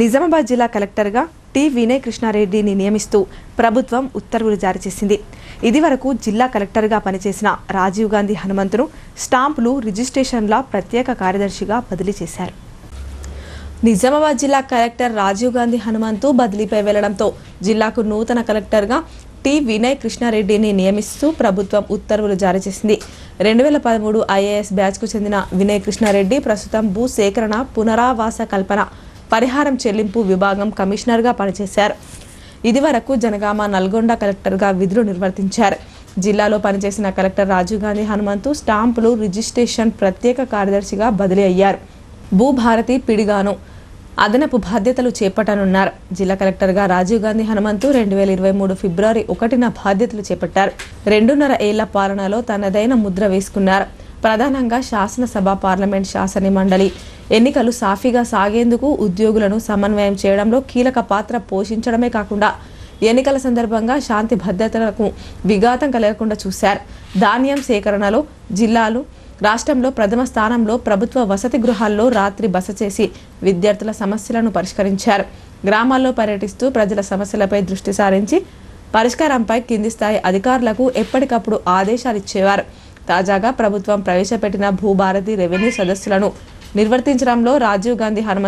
నిజామాబాద్ జిల్లా కలెక్టర్గా టి వినయ్ కృష్ణారెడ్డిని నియమిస్తూ ప్రభుత్వం ఉత్తర్వులు జారీ చేసింది. ఇదివరకు జిల్లా కలెక్టర్గా పనిచేసిన రాజీవ్ గాంధీ హనుమంతును స్టాంపులు రిజిస్ట్రేషన్ల ప్రత్యేక కార్యదర్శిగా బదిలీ చేశారు. నిజామాబాద్ జిల్లా కలెక్టర్ రాజీవ్ గాంధీ హనుమంతు బదిలీపై వెళ్ళడంతో జిల్లాకు నూతన కలెక్టర్గా టి వినయ్ కృష్ణారెడ్డిని నియమిస్తూ ప్రభుత్వం ఉత్తర్వులు జారీ చేసింది. రెండు వేల పదమూడు ఐఏఎస్ బ్యాచ్కు చెందిన వినయ్ కృష్ణారెడ్డి ప్రస్తుతం భూ సేకరణ పునరావాస కల్పన పరిహారం చెల్లింపు విభాగం కమిషనర్గా పనిచేశారు. ఇదివరకు జనగామ నల్గొండ కలెక్టర్గా విధులు నిర్వర్తించారు. జిల్లాలో పనిచేసిన కలెక్టర్ రాజీవ్ గాంధీ హనుమంతు స్టాంపులు రిజిస్ట్రేషన్ ప్రత్యేక కార్యదర్శిగా బదిలీ అయ్యారు. భూభారతి పిడిగాను అదనపు బాధ్యతలు చేపట్టనున్నారు. జిల్లా కలెక్టర్గా రాజీవ్ గాంధీ హనుమంతు రెండు వేల ఇరవై మూడు ఫిబ్రవరి ఒకటిన బాధ్యతలు చేపట్టారు. రెండున్నర ఏళ్ళ పాలనలో తనదైన ముద్ర వేసుకున్నారు. ప్రధానంగా శాసనసభ పార్లమెంట్ శాసన మండలి ఎన్నికలు సాఫీగా సాగేందుకు ఉద్యోగులను సమన్వయం చేయడంలో కీలక పాత్ర పోషించడమే కాకుండా ఎన్నికల సందర్భంగా శాంతి భద్రతలకు విఘాతం కలగకుండా చూశారు. ధాన్యం సేకరణలో జిల్లాలు రాష్ట్రంలో ప్రథమ స్థానంలో ప్రభుత్వ వసతి గృహాల్లో రాత్రి బస చేసి విద్యార్థుల సమస్యలను పరిష్కరించారు. గ్రామాల్లో పర్యటిస్తూ ప్రజల సమస్యలపై దృష్టి సారించి పరిష్కారంపై కింది స్థాయి అధికారులకు ఎప్పటికప్పుడు ఆదేశాలు ఇచ్చేవారు. తాజాగా ప్రభుత్వం ప్రవేశపెట్టిన భూభారతి రెవెన్యూ సదస్సులను నిర్వర్తించడంలో రాజీవ్ గాంధీ హనుమ